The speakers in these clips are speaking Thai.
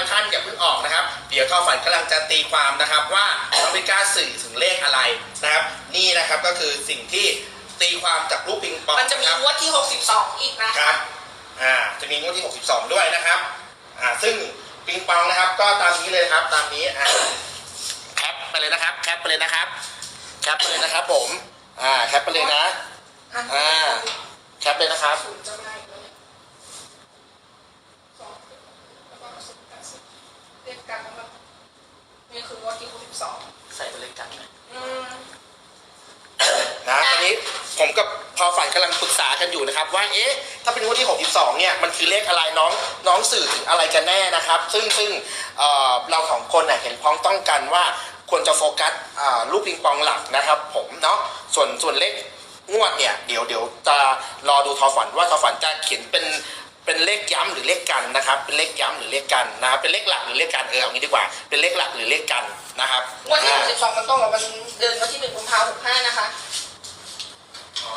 อยท่านอย่าเพิ่งออกนะครับ เดี๋ยวทอฝันกำลังจะตีความนะครับว่าน้องพิก้าสื่อถึงเลขอะไรนะครับ นี่นะครับก็คือสิ่งที่ตีความจากรูปปิงปองมันจะมีครับงวดที่ 62 อีกนะคคะรับอ่าจะมีงวดที่ 62 ด้วยนะครับอ่าซึ่งปิงปองนะครับ ก็ตามนี้เลยครับตามนี้อ่าแคปไปเลยนะครับแคปไปเลยนะครับแคปไปเลยนะครับผมอ่าแคปไปเลยนะอ่าแคปเลยนะครับ ศูนย์จะมาอีกแล้วเนี่ยสองแล้วก็ศูนย์แปดสิบ เรียกกันแล้วมันนี่คืองวดที่62ใส่ไปเลยกันนะอืมนะตอนนี้ผมกับพอฝันกำลังปรึกษากันอยู่นะครับ ว่าเอ๊ะถ้าเป็นงวดที่ 62 เนี่ยมันคือเลขอะไรน้องน้องสื่อถึงอะไรกันแน่นะครับ ซึ่งซึ่งเอ่อเราสองคนน่ะเห็นพ้องต้องกันว่าควรจะโฟกัสอ่าลูกปิงปองหลักนะครับ ผมเนาะส่วนส่วนเลขงวดเนี่ยเดี๋ยวเดี๋ยวจะรอดูทอฝันว่าทอฝันจะเขียนเป็น เป็นเลขย้ำหรือเลขกันนะครับ เป็นเลขย้ำหรือเลขกันนะครับเป็นเลขหลักหรือเลขกันเออเอางี้ดีกว่า เป็นเลขหลักหรือเลขกันนะครับงวดที่อ่า62มันต้องกับวันเดือนวันที่1กุมภาพันธ์65นะคะ อ๋อ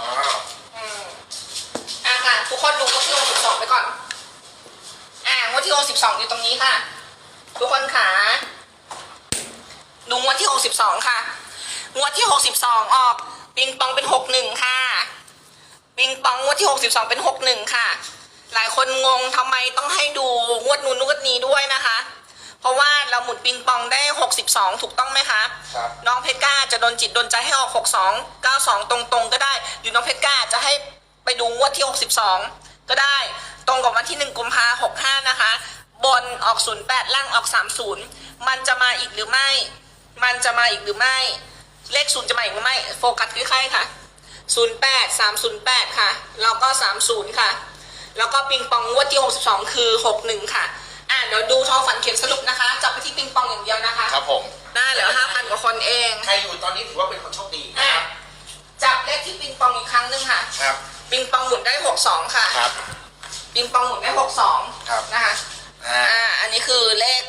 อืมอะค่ะทุกคนดูงวดที่62ไปก่อน อ่างวดที่62อยู่ตรงนี้ค่ะ ทุกคนขาดูงวดที่62ค่ะ งวดที่62ออกปิงปองเป็น61ค่ะปิงปองงวดที่62เป็น61ค่ะ หลายคนงงทำไมต้องให้ดูงวดนู้นงวดนี้ด้วยนะคะ เพราะว่าเราหมุนปิงปองได้ 62 ถูกต้องไหมคะครับน้องเพชรกล้าจะโดนจิตโดนใจให้ออก 62 92 ตรงๆ ก็ได้หรือน้องเพชรกล้าจะให้ไปดูงวดที่ 62 ก็ได้ตรงกับวันที่1กุมภา65 นะคะ บนออก 08 ล่างออก 30 มันจะมาอีกหรือไม่ มันจะมาอีกหรือไม่ เลขศูนย์จะมาอีกหรือไม่ โฟกัสที่ใครค่ะ08 308 ค่ะแล้วก็ 30 ค่ะ แล้วก็ปิงปองงวดที่ 62 คือ 61 ค่ะ อะเดี๋ยวดูทอฝันเขียนสรุปนะคะจับไปที่ปิงปองอย่างเดียวนะคะครับผมได้เหลือห้าพันกว่าคนเองใครอยู่ตอนนี้ถือว่าเป็นคนโชคดีนะอะครับจับเลขที่ปิงปองอีกครั้งหนึ่งค่ะ ครับปิงปองหมุนได้หกสองค่ะ ครับ ปิงปองหมุนได้หกสองครับนะคะ อ่า อ่า อันนี้คือเลข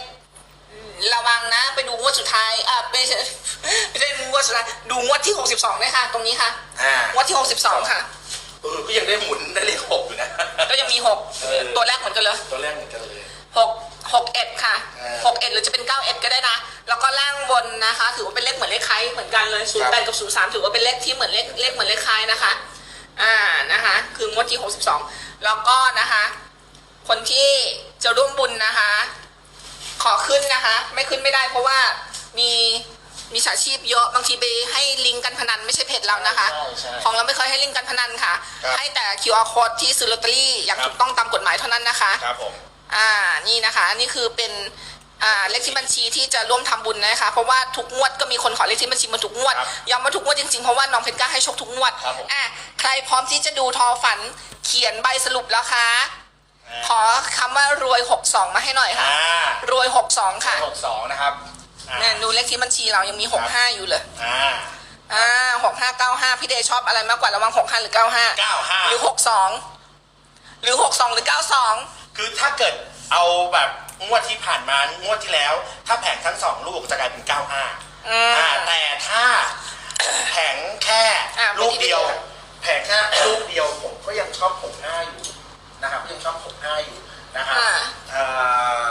ระวังนะ ไปดูงวดสุดท้าย อ่าไม่ใช่ไม่ใช่งวดสุดท้ายดูงวดที่หกสิบสองด้วยค่ะ ตรงนี้ค่ะอ่างวดที่หกสิบสองค่ะ เออก็ยังได้หมุนได้เลขหกอยู่นะ ก็ยังมีหกเออ ตัวแรกเหมือนกันเลยตัวแรกเหมือนกันเลย หกหกเอ็ดค่ะอ่าหกเอ็ดหรือจะเป็นเก้าเอ็ดก็ได้นะ แล้วก็ล่างบนนะคะ ถือว่าเป็นเลขเหมือนเลขไคล้เหมือนกันเลยศูนย์แปดกับศูนย์สามถือว่าเป็นเลขที่เหมือนเลขเลขเหมือนเลขไคล้นะคะ อ่านะคะ คืองวดที่หกสิบสองแล้วก็นะคะ คนที่จะร่วมบุญนะคะ ขอขึ้นนะคะ ไม่ขึ้นไม่ได้เพราะว่ามี มีสาชีพเยอะบางทีไปให้ลิงก์การพนันไม่ใช่เพจเรานะคะ ใช่ใช่ของเราไม่เคยให้ลิงก์การพนันค่ะ ครับ ให้แต่ QR code ที่ซื้อลอตเตอรี่อย่างครับถูกต้องตามกฎหมายเท่านั้นนะคะ ครับผม อ่านี่นะคะนี่คือเป็นอ่าเลขที่บัญชีที่จะร่วมทำบุญนะคะ เพราะว่าทุกงวดก็มีคนขอเลขที่บัญชีมาทุกงวดครับย้ำว่าทุกงวดจริงๆเพราะว่าน้องเพชรกล้าให้โชคทุกงวดครับผม อะใครพร้อมที่จะดูทอฝันเขียนใบสรุปแล้วคะ ขอคำว่ารวย 62 มาให้หน่อยค่ะ อ่ารวย 62 ค่ะ หกสองนะครับ อ่า เนี่ยดูเลขที่บัญชีเรายังมี65อยู่เลยอ่าอ่า6595พี่เดชชอบอะไรมากกว่าระหวัง65หรือ95เก้าห้าหรือ62หรือ62หรือ92คือถ้าเกิดเอาแบบงวดที่ผ่านมางวดที่แล้ว ถ้าแผงทั้งสองลูกจะกลายเป็นเก้าห้าอืม อ่าแต่ถ้าแผงแค่อะลูกเดียว ไม่ได้ แผงแค่ลูกเดียวผมก็ยังชอบหกห้าอยู่นะครับก็ยังชอบหกห้าอยู่นะครับ อ่า เอ่อ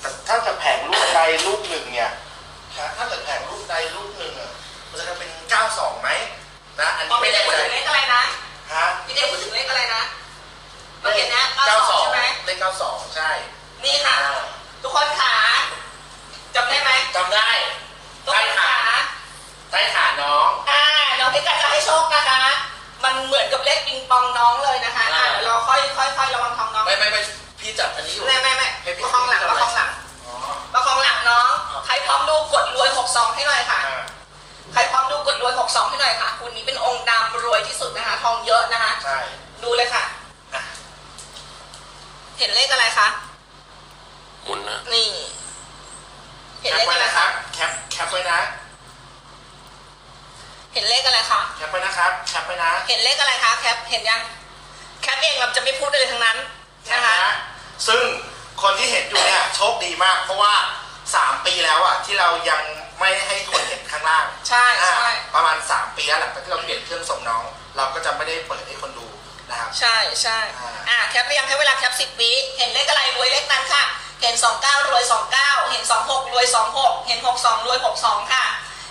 แต่ถ้าเกิดแผงลูกใดลูกหนึ่งเนี่ย ถ้าเกิดแผงลูกใดลูกหนึ่งอะมันจะกลายเป็นเก้าสองไหมนะ อันอ๋อนี้พี่ไม่เดชแน่พูดใจถึงเลขอะไรนะฮะพี่เดชพูดถึงเลขอะไรนะเมื่อกี้นะเก้าสอง92ใช่ไหมเลขเก้าสองใช่ นี่ค่ะอ่าทุกคนขาจำได้ไหมจำได้ทุกใต้คนขาขาใต้ขาน้อง อ่า น้องเพชรจะให้โชคนะคะ มันเหมือนกับเลขปิงปองน้องเลยนะคะ อ่าอ่าเดี๋ยวเราค่อยค่อยค่อยระวังทองน้อง ไม่ไม่ไม่พี่จับอันนี้อยู่ ไม่ไม่ไม่ให้พี่ประคองหลังประคองหลัง ใครพร้อมดูกดรวย62ให้หน่อยค่ะอ่าใครพร้อมดูกดรวย62ให้หน่อยค่ะคุณนี้เป็นองค์ดำรวยที่สุดนะคะ ทองเยอะนะคะ ใช่ดูเลยค่ะอะ เห็นเลขอะไรคะหมุนนะนี่ เห็นแคเลปขไว้อะไรนะคคะรับแคปแคปไว้นะเห็นเลขอะไรคะแคปไว้นะครับแคปไว้นะเห็นเลขอะไรคะแคปเห็นยังแคปเองเราจะไม่พูดเลยทั้งนั้นแคนะปคะ นะซึ่งคนที่เห็นอยู่เนี่ยโชคดีมาก เพราะว่า สามปีแล้วอะที่เรายังไม่ให้คนเห็นข้างล่างใช่อ่าใช่ประมาณสามปีแล้วหลังจากที่เราเปลี่ยนเครื่องส่งน้อง เราก็จะไม่ได้เปิดให้คนดูนะครับ ใช่ใช่อ่า อะแคปไปยังให้เวลาแคปสิบวิเห็นเลขอะไรรวยเลขนั้นค่ะ เห็นสองเก้ารวยสองเก้าเห็นสองหกรวยสองหกเห็นหกสองรวยหกสองค่ะ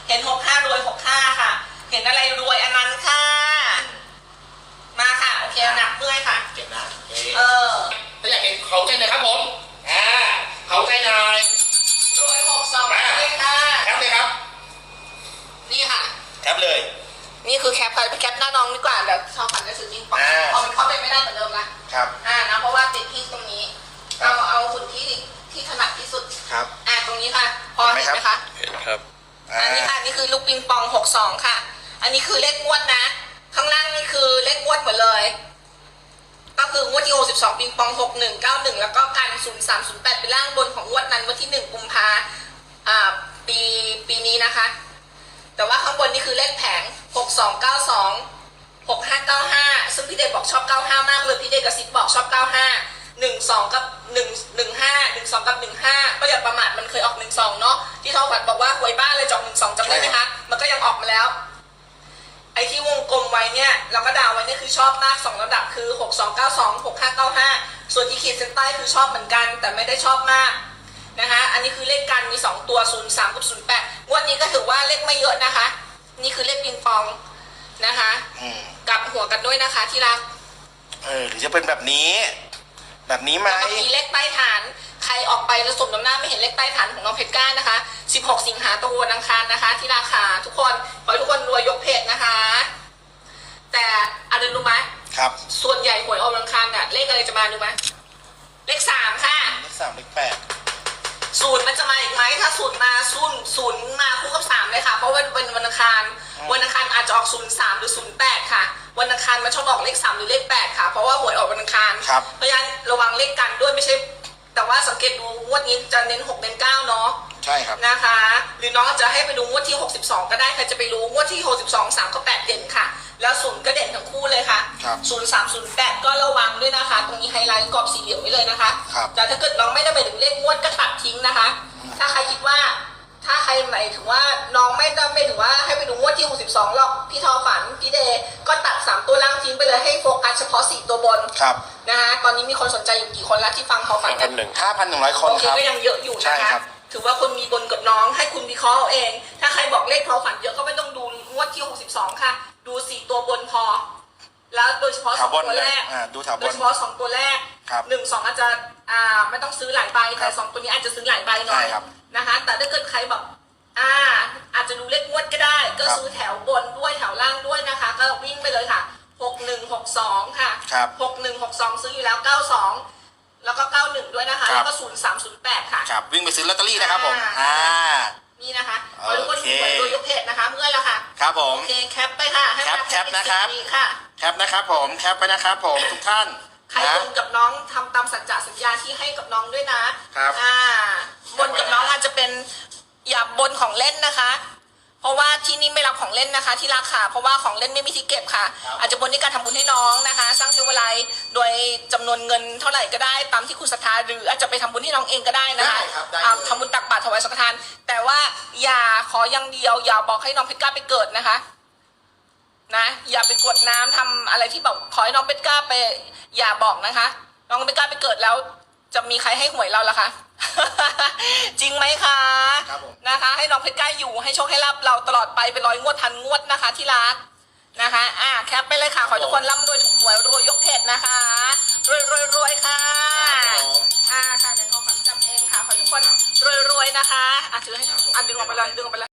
เห็นหกห้ารวยหกห้าค่ะ เห็นอะไรรวยอันนั้นค่ะ มาค่ะโอเคหนักเมื่อยค่ะ เก็บนะโอเคเออ ถ้าอยากเห็นเขาใจหน่อยครับผมอ่าเขาใจหน่อยรวยหก สองเลยค่ะ แคปเลยครับ นี่ค่ะ แคปเลย นี่คือแคปไปแคปหน้าน้องดีกว่าเดี๋ยวชาวฝันจะซื้อจริงปองอ่าพอมันเข้าไปไม่ได้เหมือนเดิมละครับ อ่านะเพราะว่าติดที่ตรงนี้ ครัเอาบเอาหุ่นที่ที่ถนัดที่สุด ครับ อ่าตรงนี้ค่ะ พอเห็เห็นนไหไหมมครัคะบเห็นครับ อ่า อันนี้ค่ะนี่คือลูกปิงปองหกสองค่ะ อันนี้คือเลขงวดนะ ข้างล่างนี่คือเลขงวดหมดเลย ก็คืองวดที่62ปิงปอง61 91แล้วก็กัน0308เป็นล่างบนของงวดนั้นวันที่1กุมภา อ่าปีปีนี้นะคะ แต่ว่าข้างบนนี่คือเลขแผง 6292 6595 ซึ่งพี่เดชบอกชอบ 95 มากเลย พี่เดชกระซิบบอกชอบ 95 12 กับ 1 15 12 กับ 15 ก็อย่าประมาทมันเคยออก 12 เนาะที่ทอฝันบอกว่าหวยบ้านเลยจอก12จำได้ไหมคะมันก็ยังออกมาแล้ว ไอ้ที่วงกลมไว้เนี่ยเราก็ดาวไว้เนี่ยคือชอบมากสองระดับคือ 6292 6595 ส่วนที่ขีดเส้นใต้คือชอบเหมือนกัน แต่ไม่ได้ชอบมาก นะคะอันนี้คือเลขกันมี 2 ตัว 03กับ08งวันนี้ก็ถือว่าเลขไม่เยอะนะคะ นี่คือเลขปิงปองนะคะ อืมกลับหัวกันด้วยนะคะที่รักเออหรือจะเป็นแบบนี้ แบบนี้ไหมแล้วก็มีเลขใต้ฐาน ใครออกไปแล้วสมน้ำหน้าไม่เห็นเลขใต้ฐานของน้องเพชรก้านะคะ 16 สิงหาตรงวันอังคารนะคะ ที่ราคาทุกคนขอให้ทุกคนรวยยกเพจนะคะ แต่อะไรรู้ไหมครับ ส่วนใหญ่หวยออกวันอังคารเนี่ยเลขอะไรจะมารู้ไหมเลขสามค่ะ เลขสามเลขแปด ศูนย์มาศูนย์ศูนย์มาคู่กับสามเลยค่ะ เพราะวันวันวันอังคาร วันอังคารอาจจะออกศูนย์สามหรือศูนย์แปดค่ะ วันอังคารมันชอบออกเลขสามหรือเลขแปดค่ะ เพราะว่าหวยออกวันอังคาร ครับ เพราะฉะนั้นระวังเลขกันด้วยไม่ใช่ แต่ว่าสังเกตดูงวดนี้จะเน้นหกเน้นเก้าเนาะ ใช่ครับ นะคะ หรือน้องอาจจะให้ไปดูงวดที่ 62 ก็ได้ใครจะไปรู้งวดที่ 62 3กับ8เด่นค่ะ แล้วศูนย์ก็เด่นทั้งคู่เลยค่ะครับ 0 3 0 8 ก็ระวังด้วยนะคะ ตรงนี้ไฮไลท์กรอบสี่เหลี่ยมไว้เลยนะคะ ครับ แต่ถ้าเกิดน้องไม่ได้ไปถึงเลขงวดก็ตัดทิ้งนะคะ ถ้าใครคิดว่า ถ้าใครหมายถึงว่าน้องไม่ได้ไม่ถึงว่าให้ไปดูงวดที่62หรอกพี่ทอฝันพี่เดย์ก็ตัด 3 ตัวล่างทิ้งไปเลยให้โฟกัสเฉพาะ 4 ตัวบนครับนะคะตอนนี้มีคนสนใจอยู่กี่คนแล้วที่ฟังเขาฝันกันหนึ่งห้าพันหนึ่งร้อยคนโอเคครับ ก็ยังเยอะอยู่ใช่นะคะครับ ถือว่าคุณมีบนกับน้องให้คุณวิเคราะห์เอาเอง ถ้าใครบอกเลขเขาฝันเยอะก็ไม่ต้องดูงวดที่62ค่ะ ดู 4 ตัวบนพอ แล้วโดยเฉพาะแถสวองบนตัวเลยแรก อ่าดูแถวบโดยน เฉพาะสองตัวแรก ครับหนึ่งสองอาจจะอ่าไม่ต้องซื้อหลายใบครัแต่บสองตัวนี้อาจจะซื้อหลายใบหน่อยใช่ครับนะคะ แต่ถ้าเกิดใครแบบอ่า อาจจะดูเลขงวดก็ได้ ก็ครับซื้อแถวบนด้วยแถวล่างด้วยนะคะ ก็วิ่งไปเลยค่ะหกหนึ่งหกสองค่ะครับหกหนึ่งหกสองซื้ออยู่แล้วเก้าสองแล้วก็เก้าหนึ่งด้วยนะคะ ครับ แล้วก็ศูนย์สามศูนย์แปดค่ะ ครับวิ่งไปซื้อลอตเตอรี่นะครับผมอ่าอ่านี่นะคะขอทุกคนโอเค ดูไว้โดยยกเพจนะคะ เมื่อยแล้วค่ะ ครับผม โอเคแคปไปค่ะให้แคปมาแคปนะครับ อีกสิค่ะ แคปนะครับผมแคปไปนะครับผมทุกท่าน ใครนะบนกับน้องทำตามสัจจะสัญญาที่ให้กับน้องด้วยนะครับอ่าบนกับน้องอาจจะเป็นอย่าบนของเล่นนะคะ เพราะว่าที่นี่ไม่รับของเล่นนะคะ ที่ราคาเพราะว่าของเล่นไม่มีที่เก็บค่ะครับอาจจะบนด้วยการทำบุญให้น้องนะคะ สร้างเทวไลยโดยจำนวนเงินเท่าไหร่ก็ได้ตามที่คุณศรัทธาหรืออาจจะไปทำบุญให้น้องเองก็ได้นะคะได้ครับได้อ่าเลยทำบุญตักบาตรถวายสังฆทาน แต่ว่าอย่าขออย่างเดียวอย่าบอกให้น้องเพชรกล้าไปเกิดนะคะ นะอย่าไปกรวดน้ำทำอะไรที่แบบขอให้น้องเป็ดกล้าไป อย่าบอกนะคะ น้องเป็ดกล้าไปเกิดแล้ว จะมีใครให้หวยเราล่ะคะ จริงไหมคะครับผมนะคะ ให้น้องเพชรกล้าอยู่ให้โชคให้ลาบเราตลอดไปเป็นร้อยงวดพันงวดนะคะ ที่รักนะคะ อะแคปไปเลยค่ะ ขอให้ทุกคนร่ำรวยถูกหวยรวยยกเพจนะคะ รวยรวยรวยค่ะครับผมอ่าค่ะเดี๋ยวทองฝันจับเองค่ะ ขอให้ทุกคนรวยรวยนะคะ อะถือให้อะดึงออกไปเลยดึงออกไปเลย